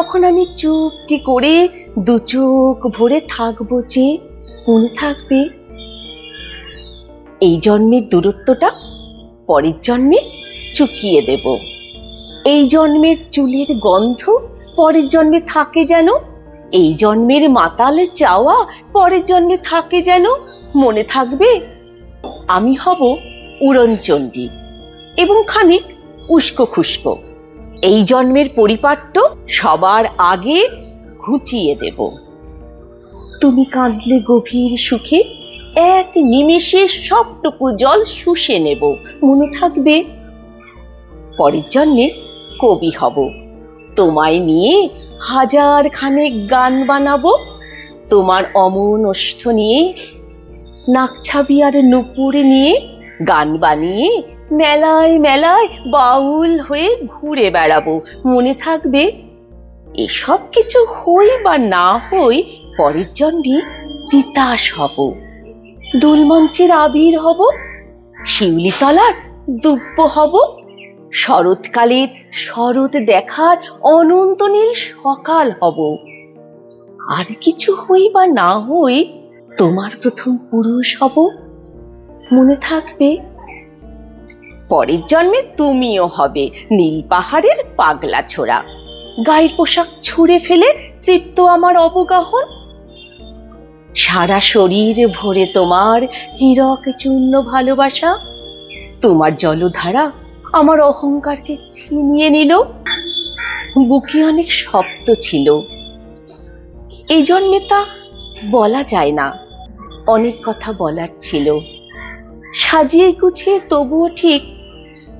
তখন আমি চুপটি করে দু চোখ ভরে থাকব যে মনে থাকবে। এই জন্মের দূরত্বটা পরের জন্মে চুকিয়ে দেব। এই জন্মের চুলের গন্ধ পরের জন্মে থাকে যেন, এই জন্মের মাতালে চাওয়া পরের জন্মে থাকে যেন, মনে থাকবে আমি হব উড়নচণ্ডী এবং খানিক উস্কো খুস্কো। এই জন্মের পরিপাট্য সবার আগে ঘুচিয়ে দেব। তুমি কাঁদলে গভীর সুখে, এক নিমেষে সবটুকু জল শুষে নেব, মনে থাকবে। পরের জন্মে কবি হব, তোমায় নিয়ে হাজার খানেক গান বানাবো, তোমার অমন ওষ্ঠ নিয়ে নাকছাবি আর নুপুর নিয়ে গান বানিয়ে মেলায় মেলায় বাউল হয়ে ঘুরে বেড়াবো, মনে থাকবে? এসব কিছু হই বা না হই পরের জন্মে তিতাস হব। দুলমঞ্চের আবির হব, শিউলিতলার দুব্য হব শরৎকালের শরৎ দেখার অনন্ত নীল সকাল হব। আর কিছু হই বা না হই তোমার প্রথম পুরুষ হব, মনে থাকবে? পরের জন্মে তুমিও হবে নীল পাহাড়ের পাগলা ছোড়া। গায়ের পোশাক ছুঁড়ে ফেলে তৃপ্ত আমার অবগাহন। সারা শরীর ভরে তোমার হীরক চূর্ণ ভালোবাসা। তোমার জলধারা আমার অহংকারকে ছিনিয়ে নিল। বুকে অনেক শব্দ ছিল। এই জন্মে তা বলা যায় না। অনেক কথা বলার ছিল। সাজিয়ে গুছিয়ে তবুও ঠিক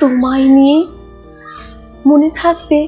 তোমায় নিয়ে মনে থাকবে